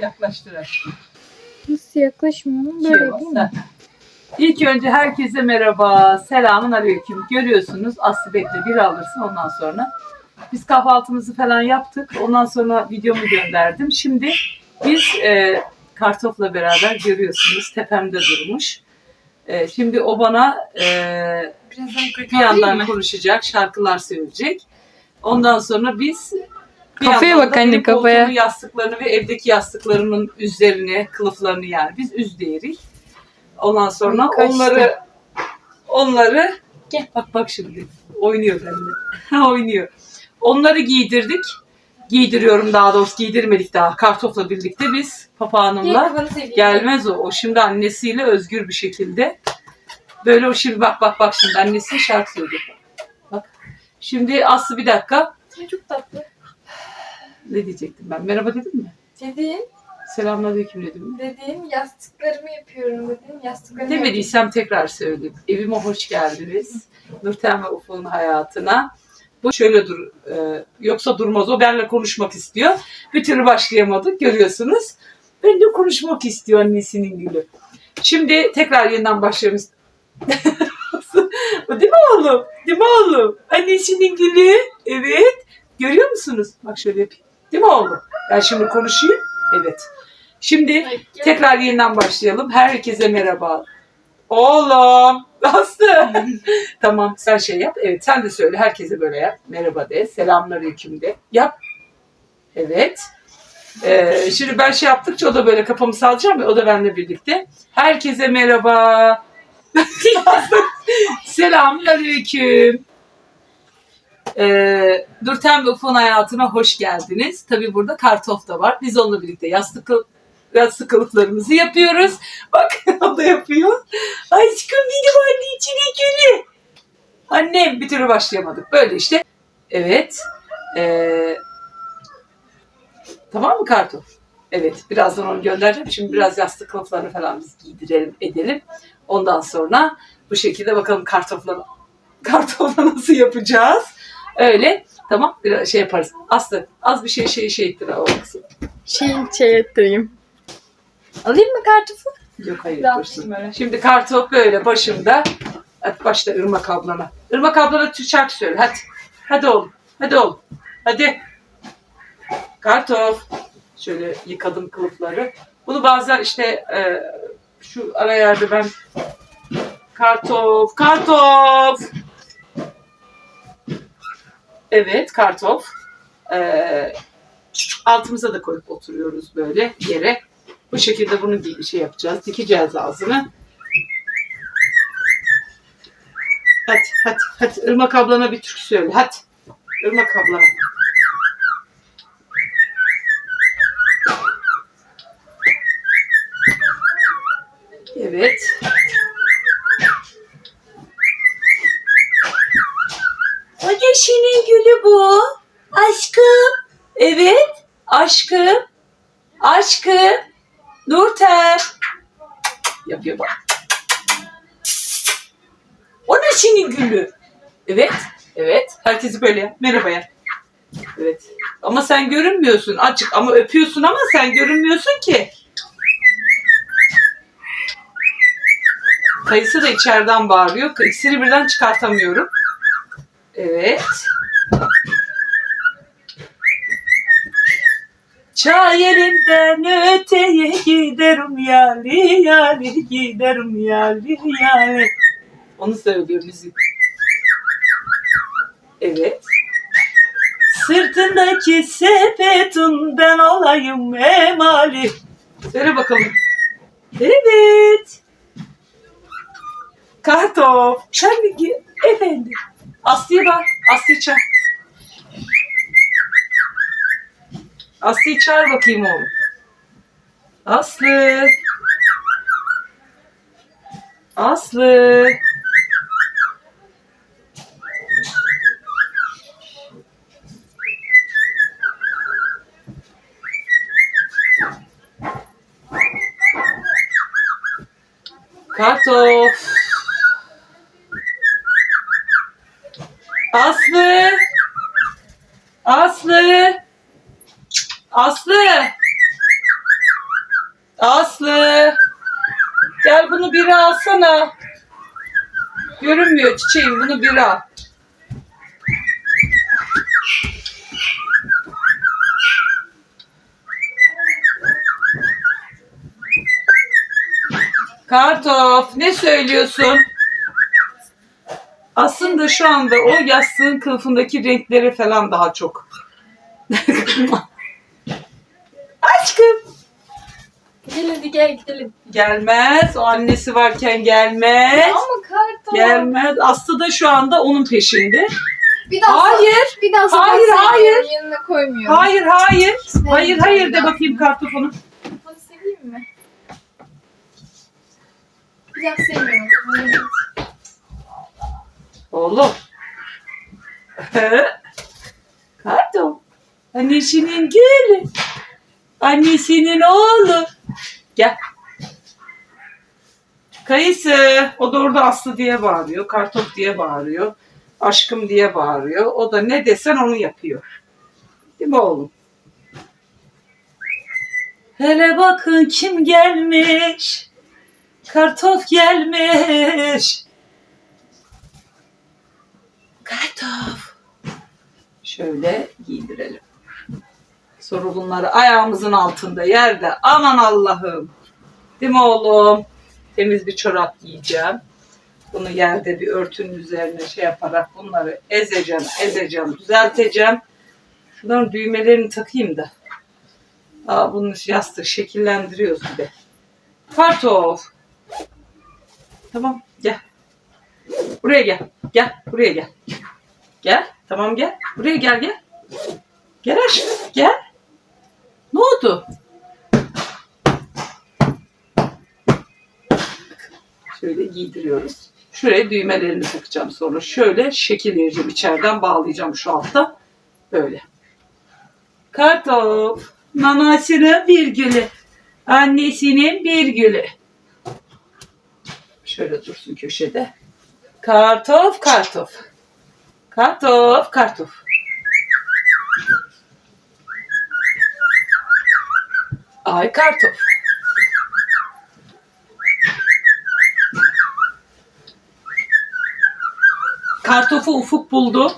Yaklaştırarak. Nasıl yaklaşmıyor? Şey Böyle var. değil mi? İlk önce herkese merhaba. Selamun aleyküm. Görüyorsunuz Aslı bekle bir alırsın ondan sonra. Biz kahvaltımızı falan yaptık. Ondan sonra videomu gönderdim. Şimdi biz e, kartofla beraber görüyorsunuz tepemde durmuş. E, şimdi o bana e, Birazdan bir yandan konuşacak, şarkılar söyleyecek. Ondan sonra biz bir Kafaya bak anne, kafaya. yastıklarını ve evdeki yastıklarımın üzerine, kılıflarını yani biz üz değerik. Ondan sonra kaçtı. onları onları Gel. bak bak şimdi oynuyor benimle. oynuyor. Onları giydirdik. Giydiriyorum daha doğrusu giydirmedik daha. Kartofla birlikte biz papağanımla Gelmez o. O şimdi annesiyle özgür bir şekilde. Böyle o şimdi bak bak bak şimdi annesi şarkı söylüyor. Bak. Şimdi Aslı bir dakika. Çok tatlı. Ne diyecektim ben? Merhaba dedim mi? Dediğim, Selamünaleyküm dedim mi? dediğim yastıklarımı yapıyorum dedim. Yastıklarımı Demediysem tekrar söyleyeyim. Evime hoş geldiniz. Nurten ve Ufuk'un hayatına. Bu şöyle dur. e, yoksa durmaz. O benimle konuşmak istiyor. Bir türlü başlayamadık. Görüyorsunuz. Ben de konuşmak istiyor annesinin gülü. Şimdi tekrar yeniden başlıyoruz. Değil mi oğlum? Değil mi oğlum? Annesinin gülü. Evet. Görüyor musunuz? Bak şöyle yapayım. Değil mi oğlum? Ben şimdi konuşayım. Evet. Şimdi. Tekrar yeniden başlayalım. Herkese merhaba. Oğlum. Aslı. tamam sen şey yap. Evet sen de söyle. Herkese böyle yap. Merhaba de. Selamünaleyküm de. Yap. Evet. Ee, şimdi ben şey yaptıkça o da böyle kafamı salacağım ve o da benimle birlikte. Herkese merhaba. Selamünaleyküm. Ee, Nurten ve Ufuk'un hayatına hoş geldiniz. Tabii burada kartof da var. Biz onunla birlikte yastık yastık kılıflarımızı yapıyoruz. Bak o da yapıyor. Aşkım benim anne içine gülü. Annem bir türlü başlayamadık. Böyle işte. Evet. Ee, tamam mı kartof? Evet. Birazdan onu göndereceğim. Şimdi biraz yastık kılıflarını falan biz giydirelim, edelim. Ondan sonra bu şekilde bakalım kartofla kartofla nasıl yapacağız. Öyle. Tamam. Biraz şey yaparız. Aslı az bir şey şey şey ettir o kısım. Şey, şey ettireyim. Alayım mı kartofu? Yok hayır Daha dursun. Şimdi kartop böyle başımda. Hadi başla Irmak ablana. Irmak ablana şarkı söyle hadi. Hadi oğlum. Hadi oğlum. Hadi. Kartop. Şöyle yıkadım kılıfları. Bunu bazen işte e, şu ara yerde ben kartof, kartof. Evet kartof. E, altımıza da koyup oturuyoruz böyle yere. Bu şekilde bunu di- şey yapacağız. Dikeceğiz ağzını. Hadi hadi hadi. Irmak ablana bir türkü söyle. Hadi. Irmak ablana. Evet. O yeşilin gülü bu. Aşkım. Evet. Aşkım. Aşkım. Nurten. Yapıyor bak. O ne senin gülü? Evet. Evet. Herkesi böyle yap. Merhaba ya. Evet. Ama sen görünmüyorsun. Açık ama öpüyorsun ama sen görünmüyorsun ki. Kayısı da içeriden bağırıyor. İkisini birden çıkartamıyorum. Evet. Çay elinden öteye giderim yali yali giderim yali yali. Onu söylüyor müzik. Evet. Sırtındaki sepetin ben olayım emali. Söyle bakalım. Evet. Kartof. Sen de efendim. Aslı'ya bak. Aslı'yı çağır. Aslı'yı çağır bakayım oğlum. Aslı. Aslı. Kartof. Aslı. Aslı. Aslı. Aslı. Gel bunu biri alsana. Görünmüyor çiçeğim bunu biri al. Kartof ne söylüyorsun? Aslında şu anda o yastığın kılıfındaki renkleri falan daha çok. Aşkım. Gel hadi gel gidelim. Gelmez. O annesi varken gelmez. Ama karton. Gelmez. Aslı da şu anda onun peşinde. Bir daha Hayır. Bir daha sabah Hayır, hayır. Yanına koymuyorum. Hayır hayır. Hayır hayır de ben. bakayım kartofonu. Bunu seveyim mi? Bir daha sevmiyorum. Oğlum. Kartof. Annesinin gülü. Annesinin oğlu. Gel. Kayısı. O da orada Aslı diye bağırıyor. Kartof diye bağırıyor. Aşkım diye bağırıyor. O da ne desen onu yapıyor. Değil mi oğlum? Hele bakın kim gelmiş. Kartof gelmiş. Kartof. Şöyle giydirelim. Sonra bunları ayağımızın altında yerde. Aman Allah'ım. Değil mi oğlum? Temiz bir çorap giyeceğim. Bunu yerde bir örtünün üzerine şey yaparak bunları ezeceğim, ezeceğim, düzelteceğim. Şunların düğmelerini takayım da. Aa, bunun yastığı şekillendiriyoruz bir de. Kartof. Tamam gel. Buraya gel. Gel buraya gel. Gel. Tamam gel. Buraya gel gel. Gel aşkım gel. Ne oldu? Şöyle giydiriyoruz. Şuraya düğmelerini takacağım sonra. Şöyle şekil vereceğim. içeriden bağlayacağım şu altta. Böyle. Kartof. Mamasının bir gülü. Annesinin bir gülü. Şöyle dursun köşede. Kartof, kartof. Kartof, kartof. Ay kartof. Kartofu Ufuk buldu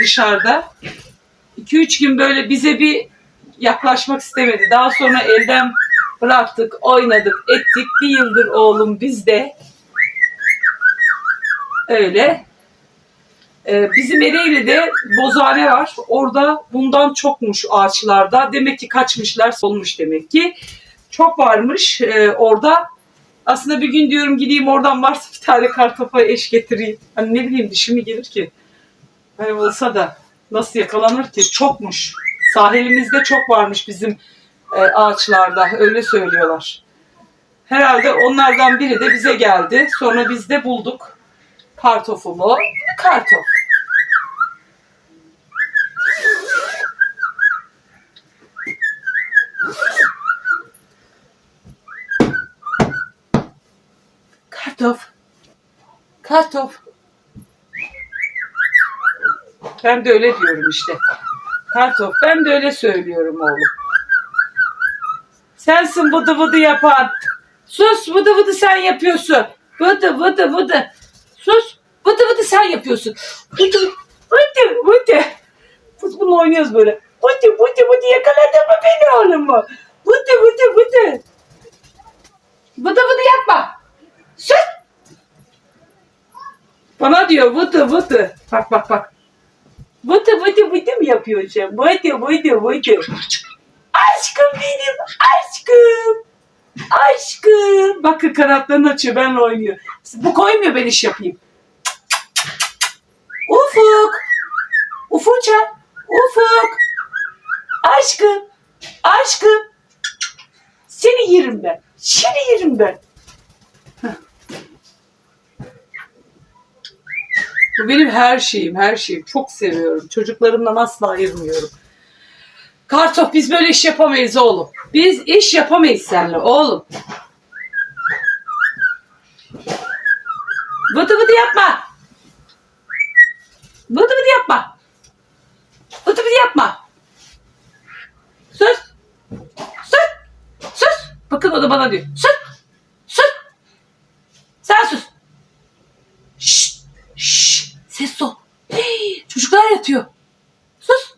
dışarıda. 2-3 gün böyle bize bir yaklaşmak istemedi. Daha sonra elden bıraktık, oynadık, ettik. Bir yıldır oğlum bizde. Öyle. Ee, bizim Ereğli'de bozhane var. Orada bundan çokmuş ağaçlarda. Demek ki kaçmışlar, solmuş demek ki. Çok varmış ee, orada. Aslında bir gün diyorum gideyim oradan varsa bir tane kartofa eş getireyim. Hani ne bileyim dişimi gelir ki. Hani olsa da nasıl yakalanır ki? Çokmuş. Sahilimizde çok varmış bizim e, ağaçlarda. Öyle söylüyorlar. Herhalde onlardan biri de bize geldi. Sonra biz de bulduk. Kartofumu. Kartof. Kartof. Kartof. Ben de öyle diyorum işte. Kartof ben de öyle söylüyorum oğlum. Sensin vıdı vıdı yapan. Sus vıdı vıdı sen yapıyorsun. Vıdı vıdı vıdı. Sen yapıyorsun. Vıdı vıdı. Biz bununla oynuyoruz böyle. Vıdı vıdı vıdı yakaladın mı beni oğlumu? Vıdı vıdı vıdı. Vıdı vıdı yapma. Sus. Bana diyor vıdı vıdı. Bak bak bak. Vıdı vıdı vıdı mı yapıyorsun? Vıdı vıdı vıdı. Aşkım benim aşkım. Aşkım. Bakın kanatlarını açıyor benimle oynuyor. Bu koymuyor ben iş yapayım. Ufuk. Ufuca. Ufuk. Aşkım. Aşkım. Seni yerim ben. Seni yerim ben. Bu benim her şeyim, her şeyim. Çok seviyorum. Çocuklarımdan asla ayırmıyorum. Kartof biz böyle iş yapamayız oğlum. Biz iş yapamayız seninle oğlum. Vıdı vıdı yapma. Vıdı vıdı yapma. Vıdı vıdı yapma. Sus. Sus. Sus. Da bana diyor. Sus! Sus! Sen sus! Şşt! Şşt! Ses ol. Hey, çocuklar yatıyor. Sus!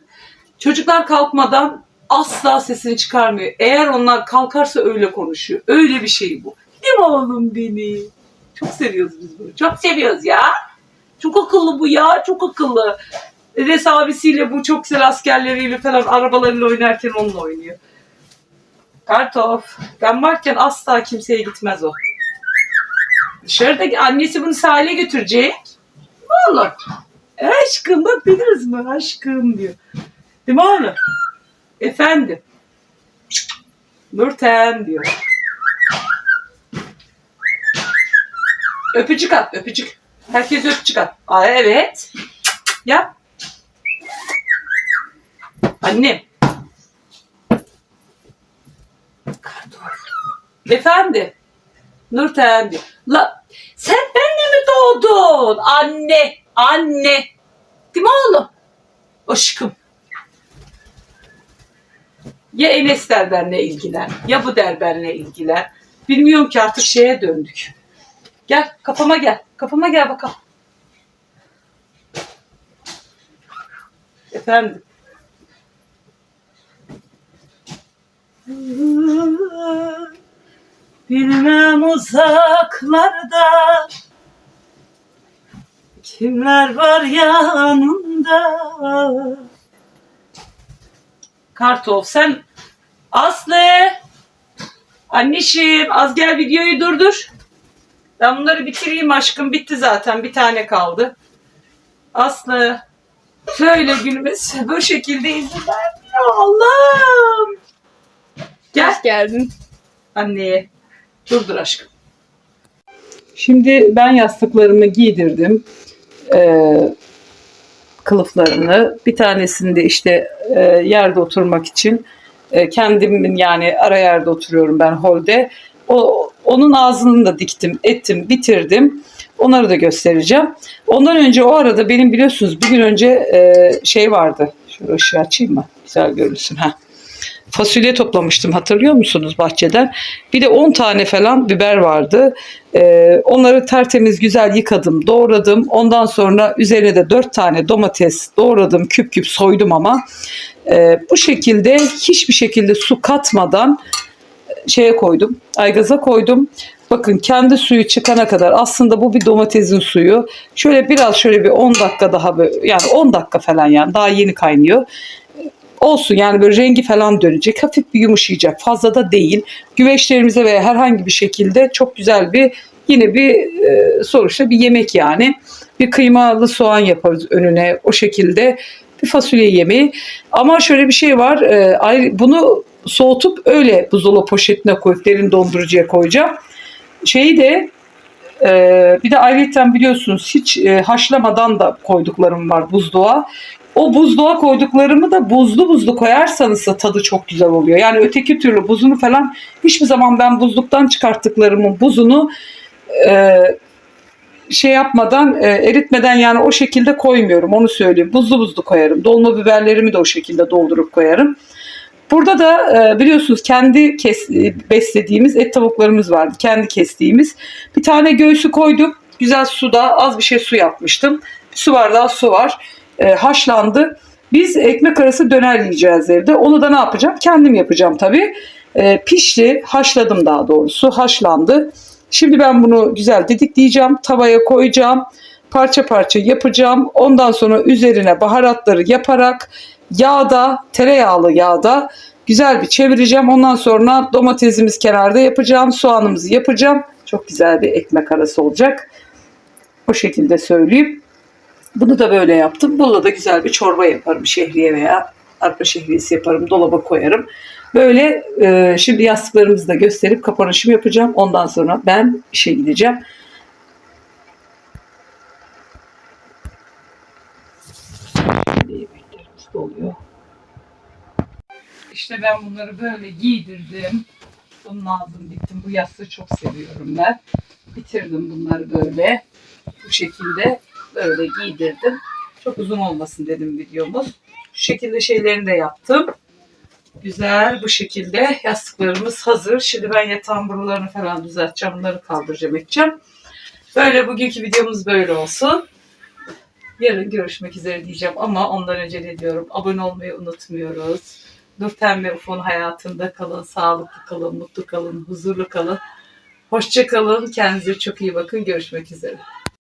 Çocuklar kalkmadan asla sesini çıkarmıyor. Eğer onlar kalkarsa öyle konuşuyor. Öyle bir şey bu. Değil mi oğlum beni? Çok seviyoruz biz bunu. Çok seviyoruz ya. Çok akıllı bu ya. Çok akıllı. Enes abisiyle bu çok güzel askerleriyle falan arabalarıyla oynarken onunla oynuyor. Kartof. Ben varken asla kimseye gitmez o. Dışarıda annesi bunu sahile götürecek. E aşkım bak biliriz mi? Aşkım diyor. Değil mi oğlum? Efendim. Nurten diyor. Öpücük at, öpücük. Herkes öpücük at. Aa, evet. Yap. Annem. Efendi. Nurten diyor. La, sen benimle mi doğdun? Anne, anne. Değil mi oğlum? Aşkım. Ya Enes der benle ilgilen, ya bu der benle ilgilen. Bilmiyorum ki artık şeye döndük. Gel, kafama gel. Kafama gel bakalım. Efendim. Bilmem uzaklarda kimler var yanında. Kartof sen Aslı Anneciğim az gel videoyu durdur. Ben bunları bitireyim aşkım. Bitti zaten. Bir tane kaldı. Aslı. Şöyle gülmez. Bu şekilde izin vermiyor. Allah'ım. Gel Hoş geldin. anneye. Durdur aşkım. Şimdi ben yastıklarımı giydirdim. Ee, kılıflarını. Bir tanesinde işte e, yerde oturmak için e, kendimin yani ara yerde oturuyorum ben holde. O, onun ağzını da diktim, ettim, bitirdim. Onları da göstereceğim. Ondan önce o arada benim biliyorsunuz bir gün önce e, şey vardı. Şöyle ışığı açayım mı? Güzel görünsün. ha. Fasulye toplamıştım hatırlıyor musunuz bahçeden? Bir de 10 tane falan biber vardı. Ee, onları tertemiz güzel yıkadım, doğradım. Ondan sonra üzerine de 4 tane domates doğradım, küp küp soydum ama. Ee, bu şekilde hiçbir şekilde su katmadan şeye koydum. Aygaza koydum. Bakın kendi suyu çıkana kadar aslında bu bir domatesin suyu. Şöyle biraz şöyle bir 10 dakika daha böyle yani 10 dakika falan yani daha yeni kaynıyor. Olsun yani böyle rengi falan dönecek. Hafif bir yumuşayacak. Fazla da değil. Güveçlerimize veya herhangi bir şekilde çok güzel bir yine bir e, sonuçta bir yemek yani. Bir kıymalı soğan yaparız önüne o şekilde. Bir fasulye yemeği. Ama şöyle bir şey var. E, ayrı, bunu soğutup öyle buzdolabı poşetine koyup derin dondurucuya koyacağım. Şeyi de e, bir de ayrıca biliyorsunuz hiç e, haşlamadan da koyduklarım var buzluğa. O buzluğa koyduklarımı da buzlu buzlu koyarsanız da tadı çok güzel oluyor. Yani öteki türlü buzunu falan hiçbir zaman ben buzluktan çıkarttıklarımın buzunu e, şey yapmadan e, eritmeden yani o şekilde koymuyorum onu söyleyeyim. Buzlu buzlu koyarım. Dolma biberlerimi de o şekilde doldurup koyarım. Burada da e, biliyorsunuz kendi kes, e, beslediğimiz et tavuklarımız vardı. Kendi kestiğimiz. Bir tane göğsü koydum. Güzel suda az bir şey su yapmıştım. Bir su bardağı su var. E, haşlandı. Biz ekmek arası döner yiyeceğiz evde. Onu da ne yapacağım? Kendim yapacağım tabii. E, pişti. Haşladım daha doğrusu. Haşlandı. Şimdi ben bunu güzel didikleyeceğim. Tavaya koyacağım. Parça parça yapacağım. Ondan sonra üzerine baharatları yaparak yağda, tereyağlı yağda güzel bir çevireceğim. Ondan sonra domatesimiz kenarda yapacağım. Soğanımızı yapacağım. Çok güzel bir ekmek arası olacak. O şekilde söyleyeyim. Bunu da böyle yaptım. Bununla da güzel bir çorba yaparım. Şehriye veya arpa şehriyesi yaparım. Dolaba koyarım. Böyle e, şimdi yastıklarımızı da gösterip kapanışımı yapacağım. Ondan sonra ben işe gideceğim. İşte ben bunları böyle giydirdim. Bunun ağzını diktim. Bu yastığı çok seviyorum ben. Bitirdim bunları böyle. Bu şekilde böyle giydirdim. Çok uzun olmasın dedim videomuz. Şu şekilde şeylerini de yaptım. Güzel bu şekilde yastıklarımız hazır. Şimdi ben yatağın buralarını falan düzelteceğim. Bunları kaldıracağım edeceğim. Böyle bugünkü videomuz böyle olsun. Yarın görüşmek üzere diyeceğim ama ondan önce ne diyorum? Abone olmayı unutmuyoruz. Nurten ve Ufuk'un hayatında kalın, sağlıklı kalın, mutlu kalın, huzurlu kalın. Hoşça kalın. Kendinize çok iyi bakın. Görüşmek üzere.